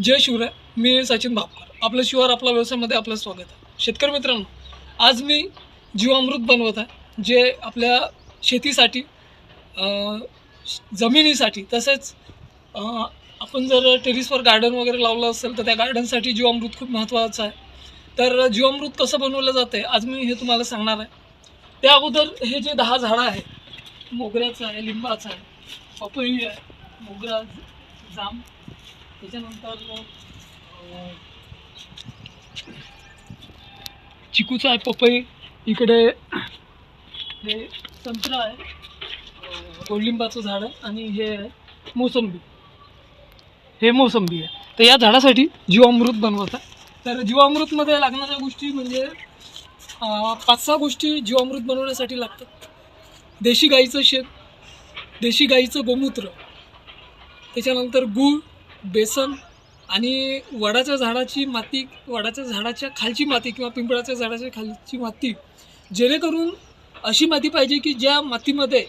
जय शिवराय मी सचिन भापकर. आपलं शिवार आपला व्यवसायामध्ये आपलं स्वागत आहे. शेतकरी मित्रांनो आज मी जीवामृत बनवत आहे जे आपल्या शेतीसाठी जमिनीसाठी तसेच आपण जर टेरिसवर गार्डन वगैरे लावलं असेल तर त्या गार्डनसाठी जीवामृत खूप महत्त्वाचं आहे. तर जीवामृत कसं बनवलं जातं आहे आज मी हे तुम्हाला सांगणार आहे. त्या अगोदर हे जे दहा झाडं आहे मोगऱ्याचं आहे लिंबाचं आहे पपई आहे मोगरा जाम त्याच्यानंतर चिकूचं आहे पपई. इकडे हे संत्रा आहे कोलिंबाचं झाड आहे आणि हे आहे मोसंबी. हे मोसंबी आहे. तर या झाडासाठी जीवामृत बनवतात तर जीवामृतमध्ये लागणाऱ्या गोष्टी म्हणजे पाच सहा गोष्टी जीवामृत बनवण्यासाठी लागतात. देशी गाईचं शेत देशी गाईचं गोमूत्र त्याच्यानंतर गूळ बेसन आणि वडाच्या झाडाची माती वडाच्या झाडाच्या खालची माती किंवा पिंपळाच्या झाडाच्या खालची माती जेणेकरून अशी माती पाहिजे की ज्या मातीमध्ये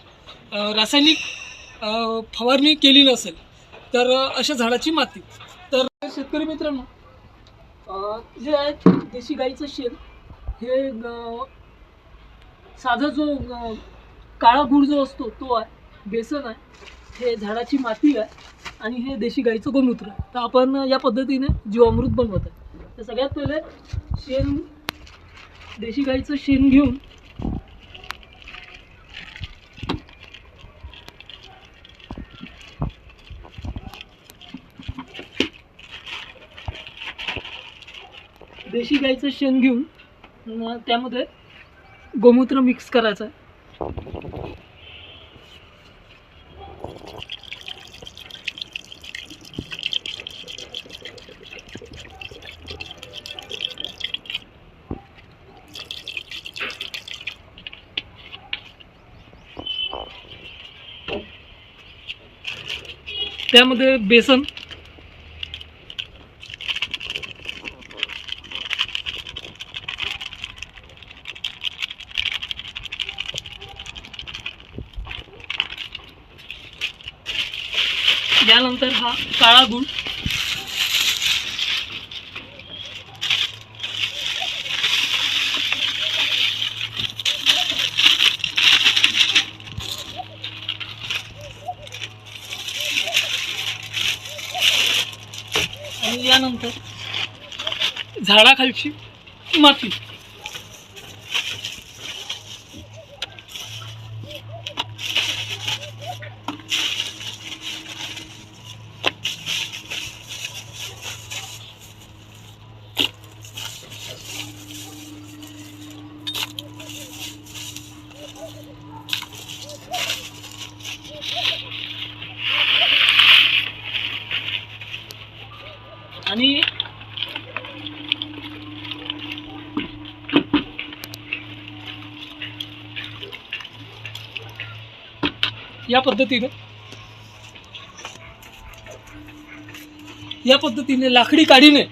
रासायनिक फवारणी केली नसेल तर अशा झाडाची माती. तर शेतकरी मित्रांनो जे आहे देशी गाईचं शेण हे साधा जो काळा गुळ जो असतो तो आहे बेसन आहे. हे झाडाची माती आहे आणि हे देशी गाईचं गोमूत्र तर आपण या पद्धतीने जीवामृत बनवत आहे. तर सगळ्यात पहिले शेण देशी गाईचं शेण घेऊन देशी गाईचं शेण घेऊन त्यामध्ये गोमूत्र मिक्स करायचं आहे. त्यामध्ये बेसन. त्यानंतर हा काळा गुळ. यानंतर झाडाखालची माती आणि या पद्धतीने. या पद्धतीने लाकडी काडीने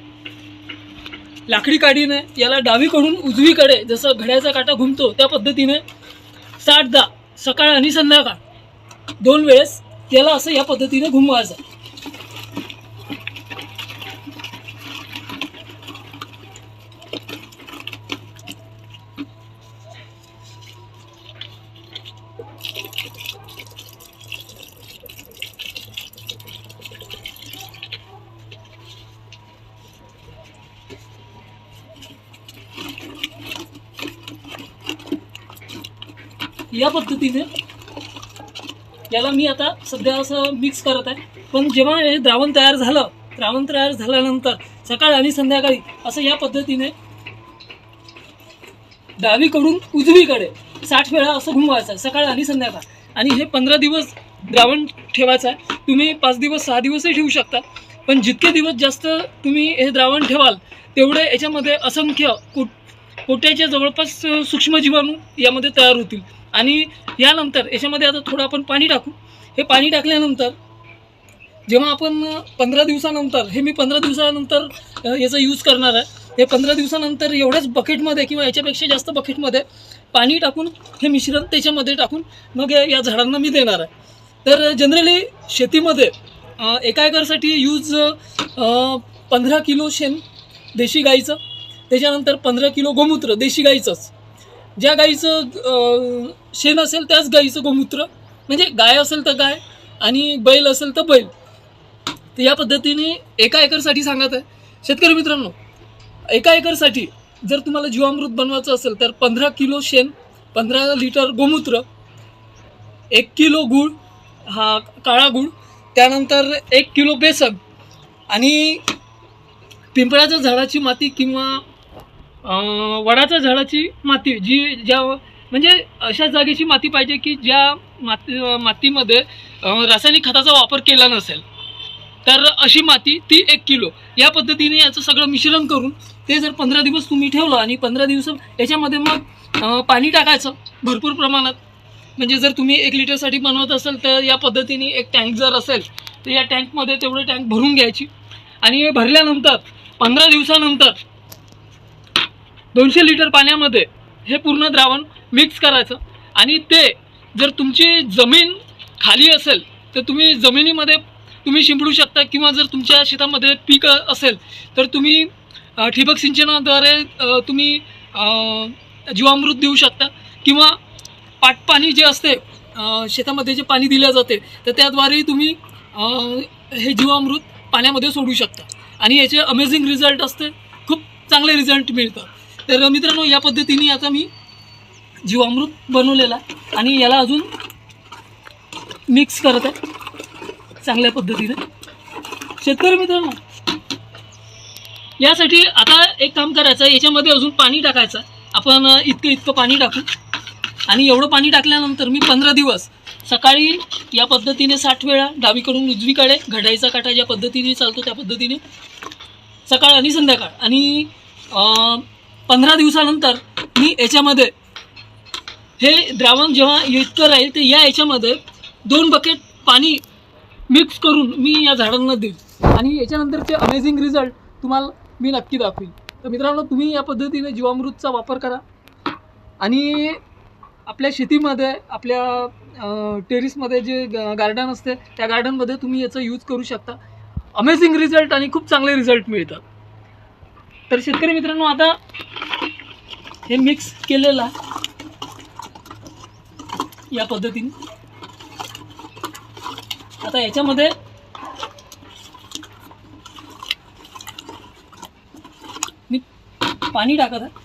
लाकडी काडीने याला डावीकडून उजवीकडे जसं घड्याचा काटा घुमतो त्या पद्धतीने साठदा सकाळ आणि संध्याकाळ दोन वेळेस याला असं या पद्धतीने घुमवायचं. या पद्धतीने याला मी आता सध्या असं मिक्स करत आहे. पण जेव्हा हे द्रावण तयार झालं द्रावण तयार झाल्यानंतर सकाळ आणि संध्याकाळी असं या पद्धतीने डावीकडून उजवीकडे साठ वेळा असं घुमवायचं आहे सकाळ आणि संध्याकाळ. आणि हे पंधरा दिवस द्रावण ठेवायचं आहे. तुम्ही पाच दिवस सहा दिवसही ठेवू शकता. पण जितके दिवस जास्त तुम्ही हे द्रावण ठेवाल तेवढे याच्यामध्ये असंख्य कुट पोट्याच्या जवळपास सूक्ष्मजीवाणू यामध्ये तयार होतील. आणि यानंतर याच्यामध्ये आता थोडं आपण पाणी टाकू. हे पाणी टाकल्यानंतर जेव्हा आपण पंधरा दिवसानंतर हे मी पंधरा दिवसानंतर याचा यूज करणार आहे. हे पंधरा दिवसानंतर एवढ्याच बकेटमध्ये किंवा याच्यापेक्षा जास्त बकेटमध्ये पाणी टाकून हे मिश्रण त्याच्यामध्ये टाकून मग या झाडांना मी देणार आहे. तर जनरली शेतीमध्ये एका एकरसाठी यूज पंधरा किलो शेण देशी गाईचं त्याच्यानंतर पंधरा किलो गोमूत्र देशी गाईचंच ज्या गाईचं शेण असेल त्याच गाईचं गोमूत्र. म्हणजे गाय असेल तर गाय आणि बैल असेल तर बैल. तर या पद्धतीने एका एकरसाठी सांगत आहे. शेतकरी मित्रांनो एका एकरसाठी जर तुम्हाला जीवामृत बनवायचं असेल तर पंधरा किलो शेण पंधरा लिटर गोमूत्र एक किलो गूळ हा काळा गूळ त्यानंतर एक किलो बेसन आणि पिंपळाच्या झाडाची माती किंवा वडाच्या झाडाची माती जी ज्या म्हणजे अशा जागेची माती पाहिजे की ज्या माती मातीमध्ये रासायनिक खताचा वापर केला नसेल तर अशी माती ती एक किलो. या पद्धतीने याचं सगळं मिश्रण करून ते जर पंधरा दिवस तुम्ही ठेवलं आणि पंधरा दिवस याच्यामध्ये मग पाणी टाकायचं भरपूर प्रमाणात. म्हणजे जर तुम्ही एक लिटरसाठी बनवत असाल तर या पद्धतीने एक टँक जर असेल तर या टँकमध्ये तेवढे टँक भरून घ्यायची. आणि हे भरल्यानंतर पंधरा दिवसानंतर दोनशे लिटर पाण्यामध्ये हे पूर्ण द्रावण मिक्स करायचं. आणि ते जर तुमची जमीन खाली असेल तर तुम्ही जमिनीमध्ये तुम्ही शिंपडू शकता किंवा जर तुमच्या शेतामध्ये पीक असेल तर तुम्ही ठिबक सिंचनाद्वारे तुम्ही जीवामृत देऊ शकता किंवा पाटपाणी जे असते शेतामध्ये जे पाणी दिले जाते तर त्याद्वारे तुम्ही हे जीवामृत पाण्यामध्ये सोडू शकता. आणि याचे अमेझिंग रिझल्ट असते. खूप चांगले रिझल्ट मिळतात तर मित्रांनो या पद्धतीने आता मी जीवामृत बनवलेला आणि याला अजून मिक्स करत आहे. चांगल्या पद्धतीने. शेतकरी मित्रांनो यासाठी आता एक काम करायचं आहे. याच्यामध्ये अजून पाणी टाकायचं. आपण इतकं इतकं पाणी टाकू. आणि एवढं पाणी टाकल्यानंतर मी पंधरा दिवस सकाळी या पद्धतीने साठ वेळा डावीकडून उजवीकडे घडाईचा काटा ज्या पद्धतीने चालतो त्या पद्धतीने सकाळ आणि संध्याकाळ. आणि पंधरा दिवसानंतर मी याच्यामध्ये हे द्रावण जेव्हा इतकं राहील तर या याच्यामध्ये दोन बकेट पाणी मिक्स करून मी या झाडांना देईल. आणि याच्यानंतरचे अमेझिंग रिझल्ट तुम्हाला मी नक्की दाखवीन. तर मित्रांनो तुम्ही या पद्धतीने जीवामृतचा वापर करा. आणि आपल्या शेतीमध्ये आपल्या टेरिसमध्ये जे गार्डन असते त्या गार्डनमध्ये तुम्ही याचा यूज करू शकता. अमेझिंग रिझल्ट आणि खूप चांगले रिझल्ट मिळतात. तर शेतकरी मित्रांनो आता हे मिक्स केलेलं आहे या पद्धतीने. आता याच्यामध्ये मी पाणी टाकत आहे.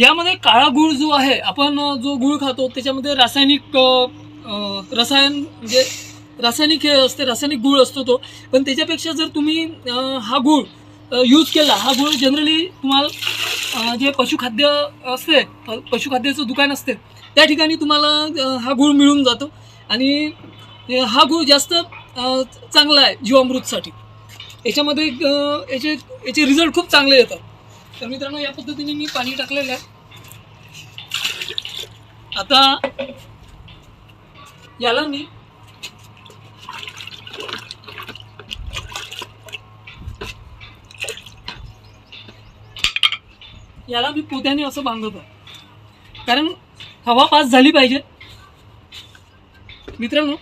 यामध्ये काळा गूळ जो आहे आपण जो गूळ खातो त्याच्यामध्ये रासायनिक रसायन म्हणजे रासायनिक हे असते रासायनिक गूळ असतो तो. पण त्याच्यापेक्षा जर तुम्ही हा गूळ यूज केला हा गूळ जनरली तुम्हाला जे पशुखाद्य असते प- पशुखाद्याचं दुकान असते त्या ठिकाणी तुम्हाला हा गूळ मिळून जातो. आणि हा गूळ जास्त चांगला आहे जीवामृतसाठी. याच्यामध्ये याचे याचे रिझल्ट खूप चांगले येतात. तर मित्रांनो या पद्धतीने मी पाणी टाकलेलं आहे. आता याला मी याला मी पोत्याने असं बांधत आहे. कारण हवा पास झाली पाहिजे. मित्रांनो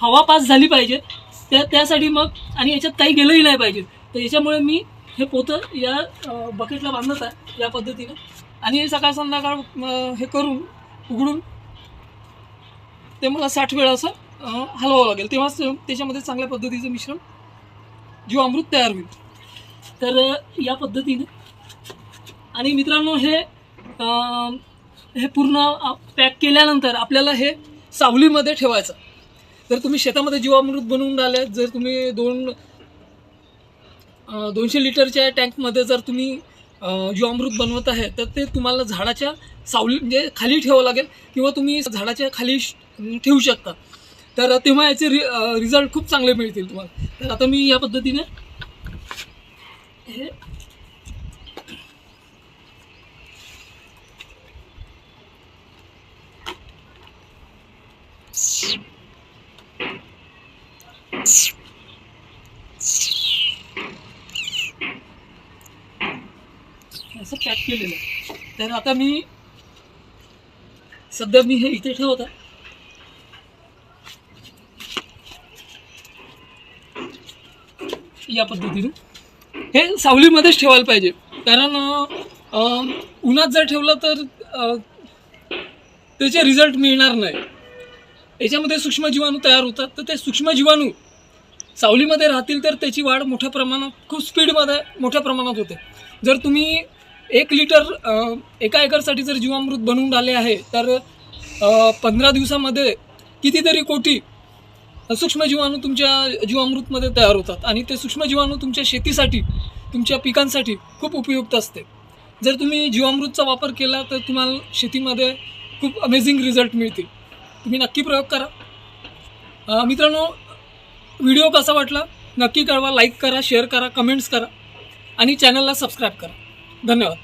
हवा पास झाली पाहिजे. त्या त्यासाठी मग आणि याच्यात काही गेलंही नाही पाहिजे. तर याच्यामुळे मी हे पोतं या बकेटला बांधत आहे या पद्धतीने. आणि सकाळ संध्याकाळ हे करून उघडून ते मला साठ वेळा असं हलवावं लागेल. तेव्हाच त्याच्यामध्ये चांगल्या पद्धतीचं मिश्रण जीवामृत तयार होईल. तर या पद्धतीने आणि मित्रांनो हे हे पूर्ण पॅक केल्यानंतर आपल्याला हे सावलीमध्ये ठेवायचं. जर तुम्ही शेतामध्ये जीवामृत बनवून राहिले जर तुम्ही दोन दोनशे लिटरच्या टँकमध्ये जर तुम्ही जो अमृत बनवत आहे तर ते तुम्हाला झाडाच्या सावली म्हणजे खाली ठेवावं लागेल किंवा तुम्ही झाडाच्या खाली ठेवू शकता. तर तेव्हा याचे रि रिझल्ट खूप चांगले मिळतील तुम्हाला. तर आता मी या पद्धतीने हे you असं पॅक केलेलं आहे. तर आता मी सध्या मी हे इथे ठेवत आहे. या पद्धतीने. हे सावलीमध्येच ठेवायला पाहिजे. कारण अं, उन्हात जर ठेवलं तर त्याचे रिझल्ट मिळणार नाही. याच्यामध्ये सूक्ष्म जीवाणू तयार होतात. तर ते सूक्ष्म जीवाणू सावलीमध्ये राहतील तर त्याची वाढ मोठ्या प्रमाणात खूप स्पीडमध्ये मोठ्या प्रमाणात होते. जर तुम्ही एक लिटर एका एकरसाठी जर जीवामृत बनवून आले आहे तर पंधरा दिवसामध्ये कितीतरी कोटी सूक्ष्म जीवाणू तुमच्या जीवामृतमध्ये तयार होतात आणि ते सूक्ष्म जीवाणू तुमच्या शेतीसाठी तुमच्या पिकांसाठी खूप उपयुक्त असते. जर तुम्ही जीवामृतचा वापर केला तर तुम्हाला शेतीमध्ये खूप अमेझिंग रिझल्ट मिळतील. तुम्ही नक्की प्रयोग करा. मित्रांनो व्हिडिओ कसा वाटला? नक्की कळवा लाईक करा शेअर करा कमेंट्स करा आणि चॅनलला सबस्क्राईब करा. धन्यवाद